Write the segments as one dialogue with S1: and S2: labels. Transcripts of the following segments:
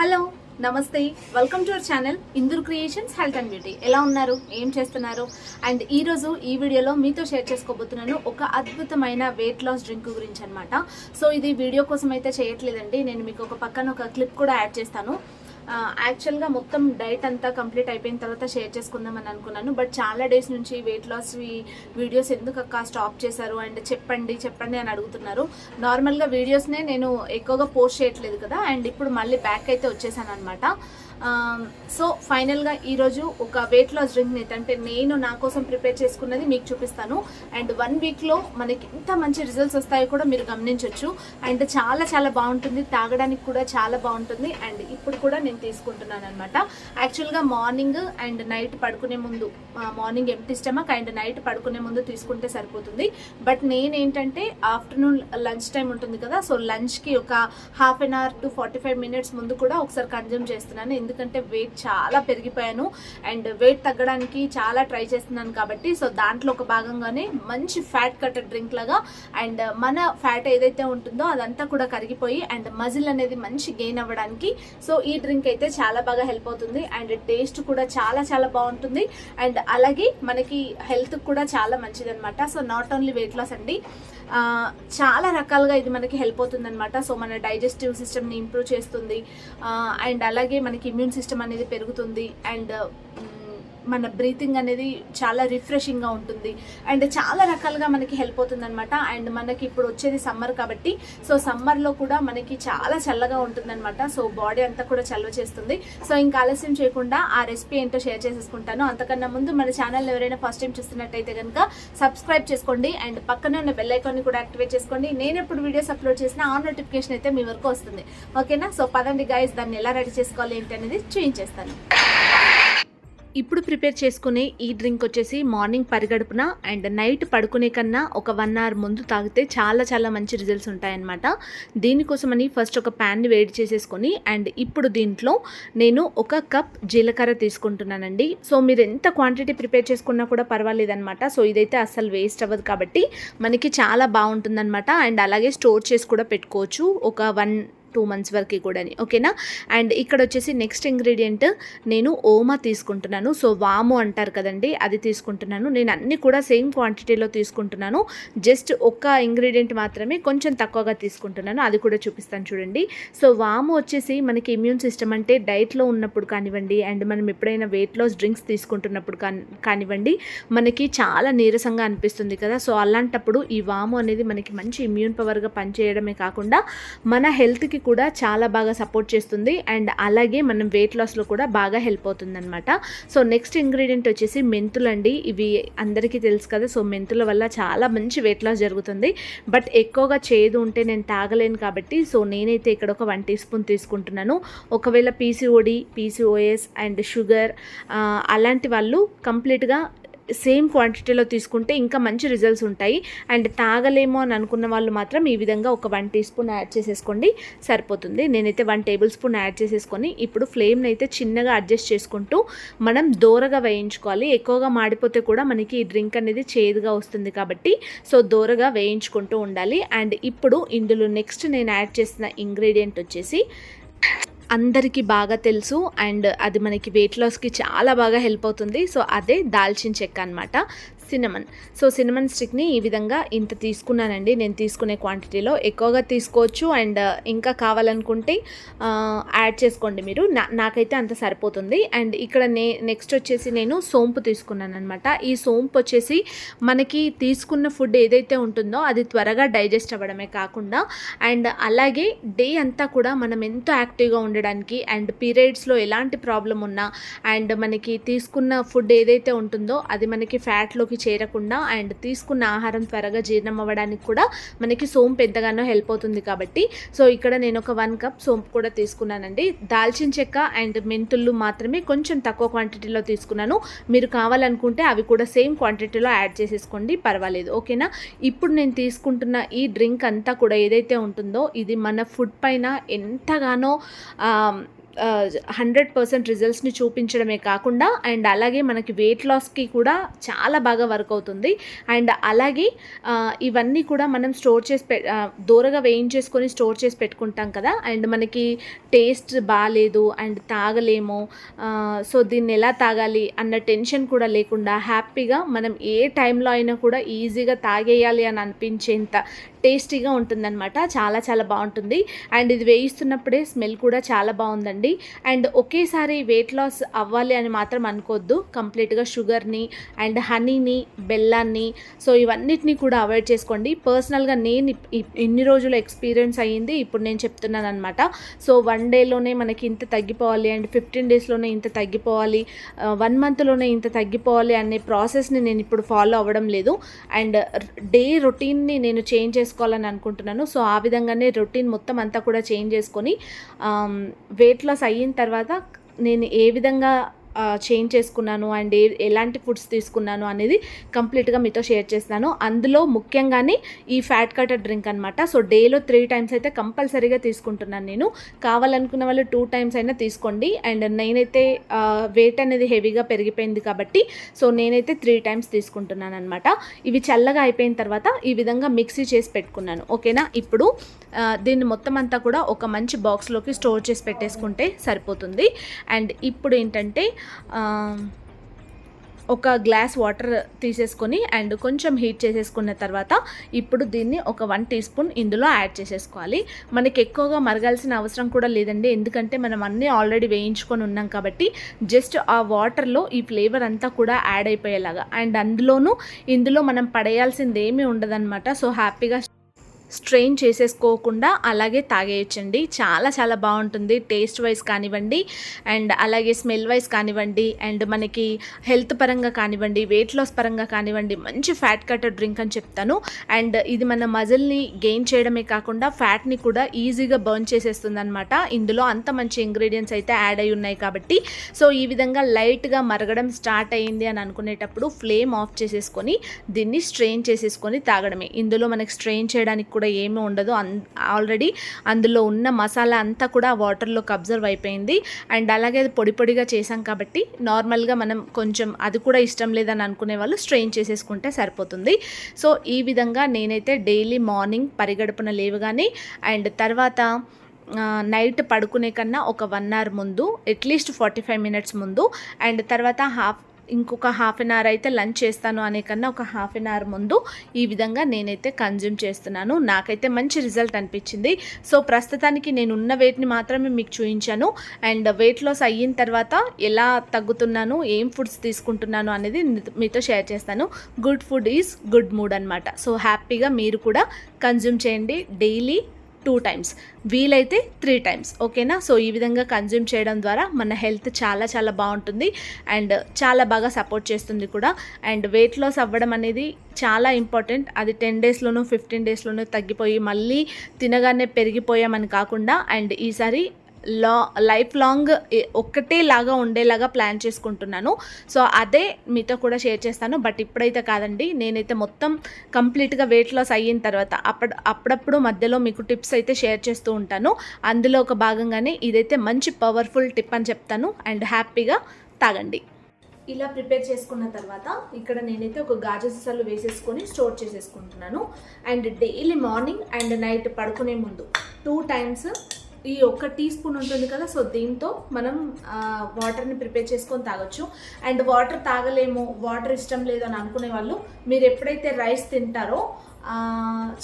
S1: Hello నమస్తే. Welcome to our channel Indur creations health and beauty ఎలా ఉన్నారు? ఏం చేస్తున్నారు? అండ్ ఈరోజు ఈ వీడియోలో మీతో షేర్ చేసుకోబోతున్నాను ఒక అద్భుతమైన వెయిట్ లాస్ డ్రింక్ గురించి అనమాట సో ఇది వీడియో కోసం అయితే చేయట్లేదండి. నేను మీకు ఒక పక్కన ఒక క్లిప్ కూడా యాడ్ చేస్తాను. యాక్చువల్గా మొత్తం డైట్ అంతా కంప్లీట్ అయిపోయిన తర్వాత షేర్ చేసుకుందామని అనుకున్నాను. బట్ చాలా డేస్ నుంచి వెయిట్ లాస్ వీడియోస్ ఎందుకు అక్క స్టాప్ చేశారు? అండ్ చెప్పండి చెప్పండి అని అడుగుతున్నారు. నార్మల్గా వీడియోస్నే నేను ఎక్కువగా పోస్ట్ చేయట్లేదు కదా. అండ్ ఇప్పుడు మళ్ళీ బ్యాక్ అయితే వచ్చేసాను అనమాట Um, సో ఫైనల్గా ఈరోజు ఒక వెయిట్ లాస్ డ్రింక్ని అంటే నేను నా కోసం ప్రిపేర్ చేసుకున్నది మీకు చూపిస్తాను. అండ్ వన్ వీక్లో మనకి ఎంత మంచి రిజల్ట్స్ వస్తాయో కూడా మీరు గమనించవచ్చు అండ్ చాలా చాలా బాగుంటుంది. తాగడానికి కూడా చాలా బాగుంటుంది. అండ్ ఇప్పుడు కూడా నేను తీసుకుంటున్నాను అనమాట యాక్చువల్గా మార్నింగ్ అండ్ నైట్ పడుకునే ముందు morning empty stomach and night పడుకునే ముందు తీసుకుంటే సరిపోతుంది. బట్ నేనేంటంటే ఆఫ్టర్నూన్ లంచ్ టైం ఉంటుంది కదా సో లంచ్కి ఒక half an hour to forty five minutes ముందు కూడా ఒకసారి కన్జ్యూమ్ చేస్తున్నాను. ఎందుకంటే వెయిట్ చాలా పెరిగిపోయాను. అండ్ వెయిట్ తగ్గడానికి చాలా ట్రై చేస్తున్నాను కాబట్టి సో దాంట్లో ఒక భాగంగానే మంచి ఫ్యాట్ కట్టర్ డ్రింక్ లాగా అండ్ మన ఫ్యాట్ ఏదైతే ఉంటుందో అదంతా కూడా కరిగిపోయి అండ్ మజిల్ అనేది మంచి గెయిన్ అవ్వడానికి సో ఈ డ్రింక్ అయితే చాలా బాగా హెల్ప్ అవుతుంది. అండ్ టేస్ట్ కూడా చాలా చాలా బాగుంటుంది. అండ్ అలాగే మనకి హెల్త్ కూడా చాలా మంచిది అనమాట so not only weight loss అండి. చాలా రకాలుగా ఇది మనకి హెల్ప్ అవుతుంది అనమాట సో మన డైజెస్టివ్ సిస్టమ్ని ఇంప్రూవ్ చేస్తుంది. అండ్ అలాగే మనకి ఇమ్యూన్ సిస్టమ్ అనేది పెరుగుతుంది. అండ్ మన బ్రీతింగ్ అనేది చాలా రిఫ్రెషింగ్గా ఉంటుంది. అండ్ చాలా రకాలుగా మనకి హెల్ప్ అవుతుంది అనమాట అండ్ మనకి ఇప్పుడు వచ్చేది సమ్మర్ కాబట్టి సో సమ్మర్లో కూడా మనకి చాలా చల్లగా ఉంటుందన్నమాట. సో బాడీ అంతా కూడా చల్లవ చేస్తుంది. సో ఇంకా ఆలస్యం చేయకుండా ఆ రెసిపీ ఏంటో షేర్ చేసేసుకుంటాను. అంతకన్నా ముందు మన ఛానల్ ఎవరైనా ఫస్ట్ టైం చూస్తున్నట్టయితే కనుక సబ్స్క్రైబ్ చేసుకోండి. అండ్ పక్కనే ఉన్న బెల్ ఐకాన్ని కూడా యాక్టివేట్ చేసుకోండి. నేను ఎప్పుడు వీడియోస్ అప్లోడ్ చేసినా ఆ నోటిఫికేషన్ అయితే మీ వరకు వస్తుంది. ఓకేనా సో పదండి గాయస్ దాన్ని ఎలా రెడీ చేసుకోవాలి ఏంటి అనేది చూపించేస్తాను ఇప్పుడు ప్రిపేర్ చేసుకునే ఈ డ్రింక్ వచ్చేసి మార్నింగ్ పరిగడుపున అండ్ నైట్ పడుకునే కన్నా ఒక వన్ అవర్ ముందు తాగితే చాలా చాలా మంచి రిజల్ట్స్ ఉంటాయన్నమాట. దీనికోసమని ఫస్ట్ ఒక ప్యాన్ని వేడి చేసేసుకొని అండ్ ఇప్పుడు దీంట్లో నేను ఒక కప్ జీలకర్ర తీసుకుంటున్నానండి. సో మీరు ఎంత క్వాంటిటీ ప్రిపేర్ చేసుకున్నా కూడా పర్వాలేదన్నమాట. సో ఇదైతే అస్సలు వేస్ట్ అవ్వదు కాబట్టి మనకి చాలా బాగుంటుందన్నమాట. అండ్ అలాగే స్టోర్ చేసి కూడా పెట్టుకోవచ్చు. ఒక వన్ టూ మంత్స్ వరకు కూడా ఓకేనా? అండ్ ఇక్కడ వచ్చేసి నెక్స్ట్ ఇంగ్రీడియంట్ నేను ఓమా తీసుకుంటున్నాను. సో వాము అంటారు కదండి అది తీసుకుంటున్నాను. నేను అన్ని కూడా సేమ్ క్వాంటిటీలో తీసుకుంటున్నాను. జస్ట్ ఒక్క ఇంగ్రీడియంట్ మాత్రమే కొంచెం తక్కువగా తీసుకుంటున్నాను. అది కూడా చూపిస్తాను చూడండి. సో వాము వచ్చేసి మనకి ఇమ్యూన్ సిస్టమ్ అంటే డైట్లో ఉన్నప్పుడు కానివ్వండి అండ్ మనం ఎప్పుడైనా వెయిట్ లాస్ డ్రింక్స్ తీసుకుంటున్నప్పుడు కానివ్వండి మనకి చాలా నీరసంగా అనిపిస్తుంది కదా. సో అలాంటప్పుడు ఈ వాము అనేది మనకి మంచి ఇమ్యూన్ పవర్గా పనిచేయడమే కాకుండా మన హెల్త్కి కూడా చాలా బాగా సపోర్ట్ చేస్తుంది. అండ్ అలాగే మనం వెయిట్ లాస్లో కూడా బాగా హెల్ప్ అవుతుందనమాట సో నెక్స్ట్ ఇంగ్రీడియంట్ వచ్చేసి మెంతులు అండి. ఇవి అందరికీ తెలుసు కదా సో మెంతుల వల్ల చాలా మంచి వెయిట్ లాస్ జరుగుతుంది. బట్ ఎక్కువగా చేదు ఉంటే నేను తాగలేను కాబట్టి సో నేనైతే ఇక్కడ ఒక వన్ టీ స్పూన్ తీసుకుంటున్నాను. ఒకవేళ పీసీఓడి పీసీఓఎస్ అండ్ షుగర్ అలాంటి వాళ్ళు కంప్లీట్గా సేమ్ క్వాంటిటీలో తీసుకుంటే ఇంకా మంచి రిజల్ట్స్ ఉంటాయి. అండ్ తాగలేమో అని అనుకున్న వాళ్ళు మాత్రం ఈ విధంగా ఒక వన్ టీ స్పూన్ యాడ్ చేసేసుకోండి. సరిపోతుంది. నేనైతే వన్ టేబుల్ స్పూన్ యాడ్ చేసేసుకొని ఇప్పుడు ఫ్లేమ్ని అయితే చిన్నగా అడ్జస్ట్ చేసుకుంటూ మనం దూరగా వేయించుకోవాలి. ఎక్కువగా మాడిపోతే కూడా మనకి ఈ డ్రింక్ అనేది చేదుగా వస్తుంది కాబట్టి సో దూరగా వేయించుకుంటూ ఉండాలి. అండ్ ఇప్పుడు ఇందులో నెక్స్ట్ నేను యాడ్ చేసిన ఇంగ్రీడియంట్ వచ్చేసి అందరికీ బాగా తెలుసు అండ్ అది మనకి వెయిట్ లాస్కి చాలా బాగా హెల్ప్ అవుతుంది. సో అదే దాల్చిన చెక్క అనమాట సినమన్ సో సినమన్ స్టిక్ని ఈ విధంగా ఇంత తీసుకున్నానండి. నేను తీసుకునే క్వాంటిటీలో ఎక్కువగా తీసుకోవచ్చు. అండ్ ఇంకా కావాలనుకుంటే యాడ్ చేసుకోండి మీరు. నా నాకైతే అంత సరిపోతుంది. అండ్ ఇక్కడ నే నెక్స్ట్ వచ్చేసి నేను సోంపు తీసుకున్నాను అనమాట ఈ సోంపు వచ్చేసి మనకి తీసుకున్న ఫుడ్ ఏదైతే ఉంటుందో అది త్వరగా డైజెస్ట్ అవ్వడమే కాకుండా అండ్ అలాగే డే అంతా కూడా మనం ఎంతో యాక్టివ్గా ఉండడానికి అండ్ పీరియడ్స్లో ఎలాంటి ప్రాబ్లం ఉన్నా అండ్ మనకి తీసుకున్న ఫుడ్ ఏదైతే ఉంటుందో అది మనకి ఫ్యాట్లోకి చేరకుండా అండ్ తీసుకున్న ఆహారం త్వరగా జీర్ణం అవ్వడానికి కూడా మనకి సోంపు ఎంతగానో హెల్ప్ అవుతుంది కాబట్టి. సో ఇక్కడ నేను ఒక వన్ కప్ సోంపు కూడా తీసుకున్నానండి. దాల్చిన చెక్క అండ్ మెంతులు మాత్రమే కొంచెం తక్కువ క్వాంటిటీలో తీసుకున్నాను. మీరు కావాలనుకుంటే అవి కూడా సేమ్ క్వాంటిటీలో యాడ్ చేసేసుకోండి. పర్వాలేదు. ఓకేనా? ఇప్పుడు నేను తీసుకుంటున్న ఈ డ్రింక్ అంతా కూడా ఏదైతే ఉంటుందో ఇది మన ఫుడ్ పైన ఎంతగానో హండ్రెడ్ పర్సెంట్ రిజల్ట్స్ని చూపించడమే కాకుండా అండ్ అలాగే మనకి వెయిట్ లాస్కి కూడా చాలా బాగా వర్క్ అవుతుంది. అండ్ అలాగే ఇవన్నీ కూడా మనం స్టోర్ చేసి పె దూరగా వేయించేసుకొని స్టోర్ చేసి పెట్టుకుంటాం కదా. అండ్ మనకి టేస్ట్ బాగాలేదు అండ్ తాగలేము. సో దీన్ని ఎలా తాగాలి అన్న టెన్షన్ కూడా లేకుండా హ్యాపీగా మనం ఏ టైంలో అయినా కూడా ఈజీగా తాగేయాలి అని అనిపించేంత టేస్టీగా ఉంటుందన్నమాట. చాలా చాలా బాగుంటుంది. అండ్ ఇది వేయిస్తున్నప్పుడే స్మెల్ కూడా చాలా బాగుందండి. అండ్ ఒకేసారి వెయిట్ లాస్ అవ్వాలి అని మాత్రం అనుకోవద్దు కంప్లీట్గా షుగర్ని అండ్ హనీని బెల్లాన్ని సో ఇవన్నిటిని కూడా అవాయిడ్ చేసుకోండి. పర్సనల్గా నేను ఇన్ని రోజులు ఎక్స్పీరియన్స్ అయ్యింది ఇప్పుడు నేను చెప్తున్నాను అనమాట సో వన్ డేలోనే మనకి ఇంత తగ్గిపోవాలి అండ్ ఫిఫ్టీన్ డేస్లోనే ఇంత తగ్గిపోవాలి. వన్ మంత్లోనే ఇంత తగ్గిపోవాలి అనే ప్రాసెస్ని నేను ఇప్పుడు ఫాలో అవ్వడం లేదు. అండ్ డే రొటీన్ని నేను చేంజ్ చేసుకోవాలని అనుకుంటున్నాను. సో ఆ విధంగానే రొటీన్ మొత్తం అంతా కూడా చేంజ్ చేసుకొని వెయిట్ లాస్ అయిన తర్వాత నేను ఏ విధంగా చేంజ్ చేసుకున్నాను అండ్ ఏ ఎలాంటి ఫుడ్స్ తీసుకున్నాను అనేది కంప్లీట్గా మీతో షేర్ చేస్తున్నాను. అందులో ముఖ్యంగానే ఈ ఫ్యాట్ కటర్ డ్రింక్ అనమాట సో డేలో త్రీ టైమ్స్ అయితే కంపల్సరీగా తీసుకుంటున్నాను నేను. కావాలనుకున్న వాళ్ళు టూ టైమ్స్ అయినా తీసుకోండి. అండ్ నేనైతే వెయిట్ అనేది హెవీగా పెరిగిపోయింది కాబట్టి సో నేనైతే త్రీ టైమ్స్ తీసుకుంటున్నాను అనమాట ఇవి చల్లగా అయిపోయిన తర్వాత ఈ విధంగా మిక్సీ చేసి పెట్టుకున్నాను. ఓకేనా? ఇప్పుడు దీన్ని మొత్తం అంతా కూడా ఒక మంచి బాక్స్లోకి స్టోర్ చేసి పెట్టేసుకుంటే సరిపోతుంది. అండ్ ఇప్పుడు ఏంటంటే ఒక గ్లాస్ వాటర్ తీసేసుకొని అండ్ కొంచెం హీట్ చేసేసుకున్న తర్వాత ఇప్పుడు దీన్ని ఒక వన్ టీ స్పూన్ ఇందులో యాడ్ చేసేసుకోవాలి. మనకి ఎక్కువగా మరగాల్సిన అవసరం కూడా లేదండి. ఎందుకంటే మనం అన్నీ ఆల్రెడీ వేయించుకొని ఉన్నాం కాబట్టి జస్ట్ ఆ వాటర్లో ఈ ఫ్లేవర్ అంతా కూడా యాడ్ అయిపోయేలాగా. అండ్ అందులోనూ ఇందులో మనం పడేయాల్సింది ఏమీ ఉండదన్నమాట. సో హ్యాపీగా స్ట్రెయిన్ చేసేసుకోకుండా అలాగే తాగేయచ్చండి. చాలా చాలా బాగుంటుంది. టేస్ట్ వైజ్ కానివ్వండి అండ్ అలాగే స్మెల్ వైజ్ కానివ్వండి అండ్ మనకి హెల్త్ పరంగా కానివ్వండి వెయిట్ లాస్ పరంగా కానివ్వండి మంచి ఫ్యాట్ కట్టర్ డ్రింక్ అని చెప్తాను. అండ్ ఇది మన మజిల్ని గెయిన్ చేయడమే కాకుండా ఫ్యాట్ని కూడా ఈజీగా బర్న్ చేసేస్తుంది అనమాట ఇందులో అంత మంచి ఇంగ్రీడియంట్స్ అయితే యాడ్ అయి ఉన్నాయి కాబట్టి. సో ఈ విధంగా లైట్గా మరగడం స్టార్ట్ అయ్యింది అని అనుకునేటప్పుడు ఫ్లేమ్ ఆఫ్ చేసేసుకొని దీన్ని స్ట్రెయిన్ చేసేసుకొని తాగడమే. ఇందులో మనకి స్ట్రెయిన్ చేయడానికి కూడా ఏమీ ఉండదు. అన్ ఆల్రెడీ అందులో ఉన్న మసాలా అంతా కూడా వాటర్లోకి అబ్జర్వ్ అయిపోయింది. అండ్ అలాగే అది పొడి పొడిగా చేసాం కాబట్టి నార్మల్గా మనం కొంచెం అది కూడా ఇష్టం లేదని అనుకునే వాళ్ళు స్ట్రెయిన్ చేసేసుకుంటే సరిపోతుంది. సో ఈ విధంగా నేనైతే డైలీ మార్నింగ్ పరిగడుపున లేవగానే అండ్ తర్వాత నైట్ పడుకునే కన్నా ఒక వన్ అవర్ ముందు at least forty five minutes and and తర్వాత హాఫ్ ఇంకొక హాఫ్ అన్ అవర్ అయితే లంచ్ చేస్తాను అనే కన్నా ఒక హాఫ్ అన్ అవర్ ముందు ఈ విధంగా నేనైతే కన్జ్యూమ్ చేస్తున్నాను. నాకైతే మంచి రిజల్ట్ అనిపించింది. సో ప్రస్తుతానికి నేను ఉన్న వెయిట్ని మాత్రమే మీకు చూపించాను. అండ్ వెయిట్ లాస్ అయిన తర్వాత ఎలా తగ్గుతున్నాను ఏం ఫుడ్స్ తీసుకుంటున్నాను అనేది మీతో- మీతో షేర్ చేస్తాను. Good food is good mood అనమాట సో హ్యాపీగా మీరు కూడా కన్జ్యూమ్ చేయండి. Daily two times. వీలైతే త్రీ టైమ్స్. ఓకేనా? సో ఈ విధంగా కన్జ్యూమ్ చేయడం ద్వారా మన హెల్త్ చాలా చాలా బాగుంటుంది. అండ్ చాలా బాగా సపోర్ట్ చేస్తుంది కూడా. అండ్ వెయిట్ లాస్ అవ్వడం అనేది చాలా ఇంపార్టెంట్. అది టెన్ డేస్లోనూ ఫిఫ్టీన్ డేస్లోనూ తగ్గిపోయి మళ్ళీ తినగానే పెరిగిపోయామని కాకుండా అండ్ ఈసారి లా లైఫ్ లాంగ్ ఒక్కటే లాగా ఉండేలాగా ప్లాన్ చేసుకుంటున్నాను. సో అదే మీతో కూడా షేర్ చేస్తాను. బట్ ఇప్పుడైతే కాదండి నేనైతే మొత్తం కంప్లీట్గా వెయిట్ లాస్ అయిన తర్వాత అప్పుడు అప్పుడప్పుడు మధ్యలో మీకు టిప్స్ అయితే షేర్ చేస్తూ ఉంటాను. అందులో ఒక భాగంగానే ఇదైతే మంచి పవర్ఫుల్ టిప్ అని చెప్తాను. అండ్ హ్యాపీగా తాగండి. ఇలా ప్రిపేర్ చేసుకున్న తర్వాత ఇక్కడ నేనైతే ఒక గాజు సీసాలు వేసేసుకొని స్టోర్ చేసేసుకుంటున్నాను. And daily morning and night పడుకునే ముందు టూ టైమ్స్ ఈ ఒక్క టీ స్పూన్ ఉంటుంది కదా సో దీంతో మనం వాటర్ని ప్రిపేర్ చేసుకొని తాగొచ్చు. అండ్ వాటర్ తాగలేము వాటర్ ఇష్టం లేదు అని అనుకునే వాళ్ళు మీరు ఎప్పుడైతే రైస్ తింటారో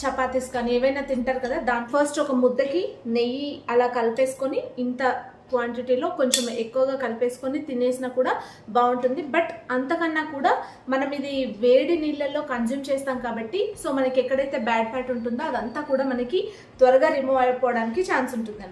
S1: చపాతీస్ కానీ ఏవైనా తింటారు కదా దాని ఫస్ట్ ఒక ముద్దకి నెయ్యి అలా కలిపేసుకొని ఇంత క్వాంటిటీలో కొంచెం ఎక్కువగా కలిపేసుకొని తినేసినా కూడా బాగుంటుంది. బట్ అంతకన్నా కూడా మనం ఇది వేడి నీళ్ళల్లో కన్జ్యూమ్ చేస్తాం కాబట్టి సో మనకి ఎక్కడైతే బ్యాడ్ ఫ్యాట్ ఉంటుందో అదంతా కూడా మనకి త్వరగా రిమూవ్ అయిపోవడానికి ఛాన్స్ ఉంటుంది